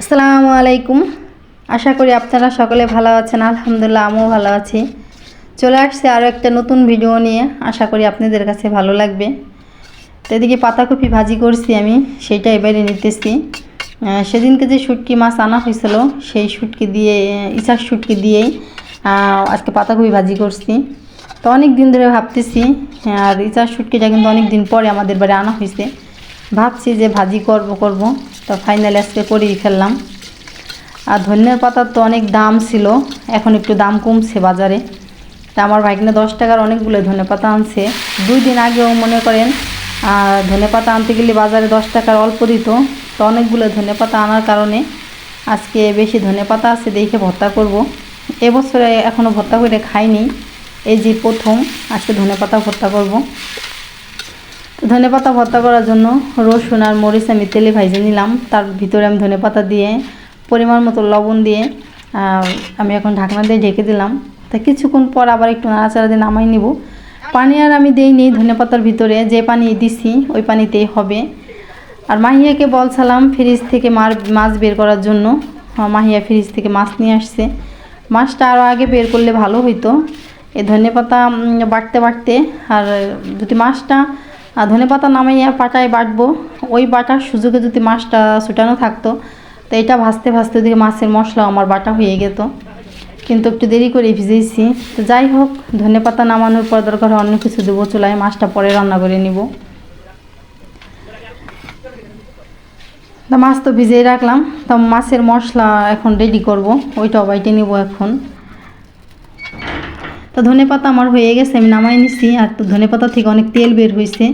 আসসালামু আলাইকুম। আশা করি আপনারা সকলে ভালো আছেন, আলহামদুলিল্লাহ আমিও ভালো আছি। চলে আসছে আরও একটা নতুন ভিডিও নিয়ে, আশা করি আপনাদের কাছে ভালো লাগবে। তো এদিকে পাতাকপি ভাজি করছি আমি সেইটা এবারে নিতেছি। সেদিনকে যে শুটকি মাছ আনা হয়েছিল, সেই শুটকি দিয়ে ইচার শুটকি দিয়েই আজকে পাতাকপি ভাজি করছি। তো অনেক দিন ধরে ভাবতেছি, আর ইচার শুটকিটা কিন্তু অনেক দিন পরে আমাদের বাড়ি আনা হয়েছে। ভাবছি যে ভাজি করব করব। তো ফাইনালি আজকে করেই ফেললাম। আর ধনিয়ার পাতার তো অনেক দাম ছিল, এখন একটু দাম কমছে বাজারে। তা আমার ভাইকনে দশ টাকার অনেকগুলো ধনে পাতা আনছে। দুই দিন আগেও মনে করেন ধনে পাতা আনতে গেলে বাজারে দশ টাকার অল্প দিত। তো অনেকগুলো ধনে পাতা আনার কারণে আজকে বেশি ধনে পাতা আছে দেখে ভর্তা করব। এবছরে এখনও ভর্তা করে খাইনি। এই যে প্রথম, আজকে ধনে পাতা ভর্তা করব। তো ধনে পাতা ভর্তা করার জন্য রসুন আর মরিচ আমি তেলে ভাইজে নিলাম। তার ভিতরে আমি ধনে পাতা দিয়ে, পরিমাণ মতো লবণ দিয়ে আমি এখন ঢাকনা দিয়ে ঢেকে দিলাম। তা কিছুক্ষণ পর আবার একটু নাড়াচাড়া দিয়ে নামাই নিব। পানি আর আমি দিইনি ধনে পাতার ভিতরে, যে পানি দিছি ওই পানিতেই হবে। আর মাহিয়াকে বলছিলাম ফ্রিজ থেকে মার, মাছ বের করার জন্য। মাহিয়া ফ্রিজ থেকে মাছ নিয়ে আসছে। মাছটা আরও আগে বের করলে ভালো হইতো। এই ধনে পাতা বাটতে আর যদি মাছটা ধনে পাতা নামাইয়া পাটায় বাটবো। ওই বাটার সুযোগে যদি মাছটা ছুটানো থাকতো, তো এটা ভাজতে ভাজতে ওদিকে মাছের মশলা আমার বাটা হয়ে যেত কিন্তু একটু দেরি করে ভিজেছি তো যাই হোক, ধনে পাতা নামানোর পর দরকার অন্য কিছু দেবো, চুলায় মাছটা পরে রান্না করে নিব। তা মাছ তো ভিজিয়ে রাখলাম। তো মাছের মশলা এখন রেডি করব ওইটা বাইটে নিব এখন। তো ধনে পাতা আমার হয়ে গেছে, আমি নামাই নিছি, আর তো ধনে পাতা থেকে অনেক তেল বের হয়েছে।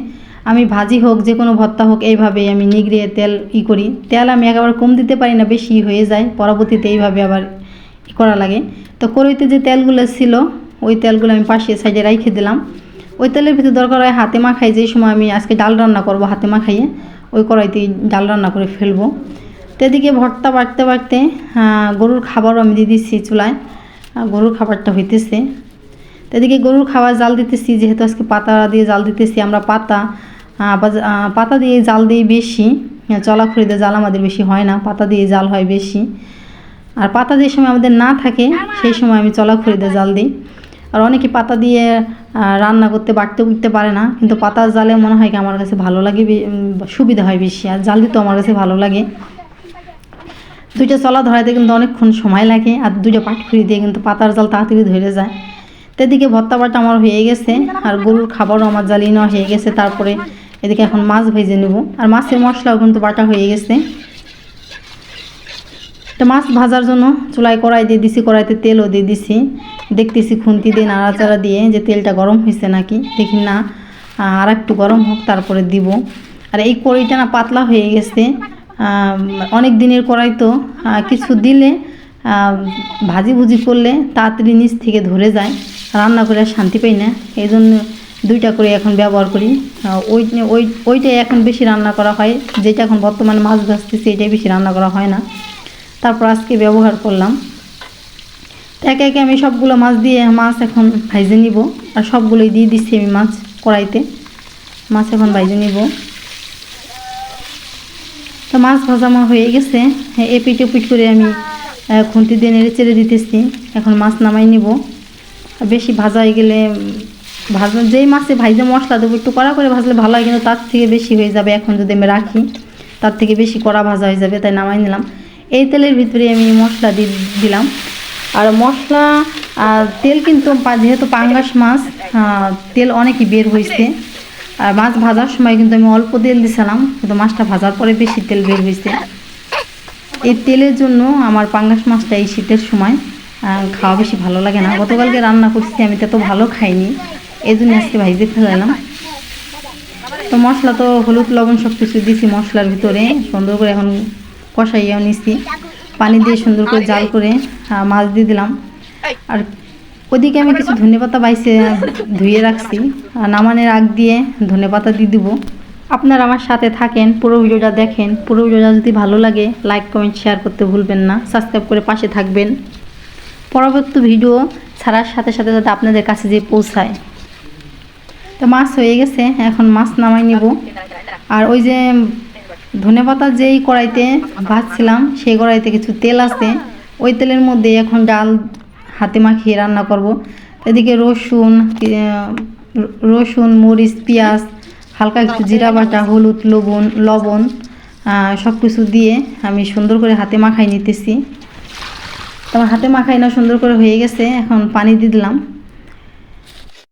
আমি ভাজি হোক, যে কোনো ভর্তা হোক এইভাবেই আমি নিগড়িয়ে তেল ই করি। তেল আমি একেবারে কম দিতে পারি না, বেশি হয়ে যায়। পরবর্তীতে এইভাবে আবার করা লাগে। তো কড়ইতে যে তেলগুলো ছিল, ওই তেলগুলো আমি পাশে সাইডে রাইখে দিলাম। ওই তেলের ভিতরে দরকার হয় হাতে মাখাই, যে সময় আমি আজকে ডাল রান্না করব হাতে মাখাইয়ে, ওই কড়াইতেই ডাল রান্না করে ফেলব। তো এদিকে ভর্তা বাড়তে বাড়তে গরুর খাবারও আমি দিয়ে দিচ্ছি চুলায়। গরুর খাবারটা হইতেছে। এদিকে গরুর খাবার জাল দিতেছি, যেহেতু আজকে পাতা দিয়ে জাল দিতেছি, আমরা পাতা পাতা দিয়ে জাল দিই বেশি চলা খড়িতে জাল আমাদের বেশি হয় না, পাতা দিয়ে জাল হয় বেশি। আর পাতা যে সময় আমাদের না থাকে, সেই সময় আমি চলা খড়িতে জাল দিই। আর অনেকে পাতা দিয়ে রান্না করতে, বাড়তে উঠতে পারে না, কিন্তু পাতার জালে মনে হয় কি আমার কাছে ভালো লাগে সুবিধা হয় বেশি, আর জাল দিতেও আমার কাছে ভালো লাগে। দুইটা চলা ধরাইতে কিন্তু অনেকক্ষণ সময় লাগে, আর দুইটা পাট খুঁড়ি দিয়ে কিন্তু পাতার জাল তাড়াতাড়ি ধরে যায়। তো এদিকে ভর্তা বাটা আমার হয়ে গেছে আর গরুর খাবারও আমার জ্বালিয়ে নেওয়া হয়ে গেছে তারপরে এদিকে এখন মাছ ভেজে নেব। আর মাছের মশলাও কিন্তু বাটা হয়ে গেছে। তো মাছ ভাজার জন্য চুলায় কড়াই দিয়ে দিছি কড়াইতে তেলও দিয়ে দিছি। দেখতেছি খুন্তি দিয়ে নাড়াচাড়া দিয়ে যে তেলটা গরম হয়েছে নাকি দেখি না আর একটু গরম হোক তারপরে দিব। আর এই কড়াইটা না পাতলা হয়ে গেছে। অনেক দিনের কড়াই তো কিছু দিলে ভাজি ভুজি করলে তাড়াতাড়ি নিচ থেকে ধরে যায়। রান্না করে শান্তি পাই না। এই জন্য দুইটা করে এখন ব্যবহার করি। ওই ওই, ওইটাই এখন বেশি রান্না করা হয়। যেটা এখন বর্তমানে মাছ ভাজতেছি, এটাই বেশি রান্না করা হয় না। তারপর আজকে ব্যবহার করলাম। একে একে আমি সবগুলো মাছ দিয়ে মাছ এখন ভাইজে নিব। আর সবগুলোই দিয়ে দিচ্ছি আমি মাছ কড়াইতে। মাছ এখন ভাইজে নিব। তো মাছ ভাজা আমার হয়ে গেছে। এপিট ওপিট করে আমি খুন্তি দিয়ে নেড়ে চেড়ে দিতেছি। এখন মাছ নামাই নিব। বেশি ভাজা হয়ে গেলে ভাজা, যেই মাছে ভাইজে মশলা দেবো, একটু কড়া করে ভাজলে ভালো হয়, কিন্তু তার থেকে বেশি হয়ে যাবে, এখন যদি আমি রাখি, তার থেকে বেশি কড়া ভাজা হয়ে যাবে, তাই নামাই নিলাম। এই তেলের ভিতরে আমি মশলা দিয়ে দিলাম। আর মশলা তেল কিন্তু যেহেতু পাঙ্গাস মাছ তেল অনেকই বের হয়েছে আর মাছ ভাজার সময় কিন্তু আমি অল্প তেল দিছিলাম, কিন্তু মাছটা ভাজার পরে বেশি তেল বের হয়েছে এই তেলের জন্য আমার পাঙ্গাস মাছটা এই শীতের সময় খাওয়া বেশি ভালো লাগে না। গতকালকে রান্না করছি, আমি তো ভালো খাইনি। এই জন্য আজকে ভাইজে ফেলালাম তো মশলা তো হলুদ, লবণ সব কিছু দিছি মশলার ভিতরে। সুন্দর করে এখন কষাইয়াও নিছি। পানি দিয়ে সুন্দর করে জাল করে মাছ দিয়ে দিলাম। আর ওদিকে আমি কিছু ধনেপাতা বাইসে ধুয়ে রাখছি। আর নামানের আগ দিয়ে ধনেপাতা দিয়ে দিব। আপনারা আমার সাথে থাকেন, পুরো ভিডিওটা দেখেন। পুরো ভিডিওটা যদি ভালো লাগে লাইক কমেন্ট শেয়ার করতে ভুলবেন না। সাবস্ক্রাইব করে পাশে থাকবেন। পরবর্তী ভিডিও ছাড়ার সাথে সাথে যাতে আপনাদের কাছে যে পৌঁছায়। তো মাছ হয়ে গেছে, এখন মাছ নামাই নিব। আর ওই যে ধনে পাতা যেই কড়াইতে ভাজছিলাম, সেই কড়াইতে কিছু তেল আছে। ওই তেলের মধ্যে এখন ডাল হাতে মাখিয়ে রান্না করব। এদিকে রসুন রসুন, মরিচ, পেঁয়াজ, হালকা একটু জিরা বাটা, হলুদ, লবণ লবণ সব কিছু দিয়ে আমি সুন্দর করে হাতে মাখাই নিতেছি। তোমার হাতে মাখাই না সুন্দর করে হয়ে গেছে এখন পানি দিয়ে দিলাম।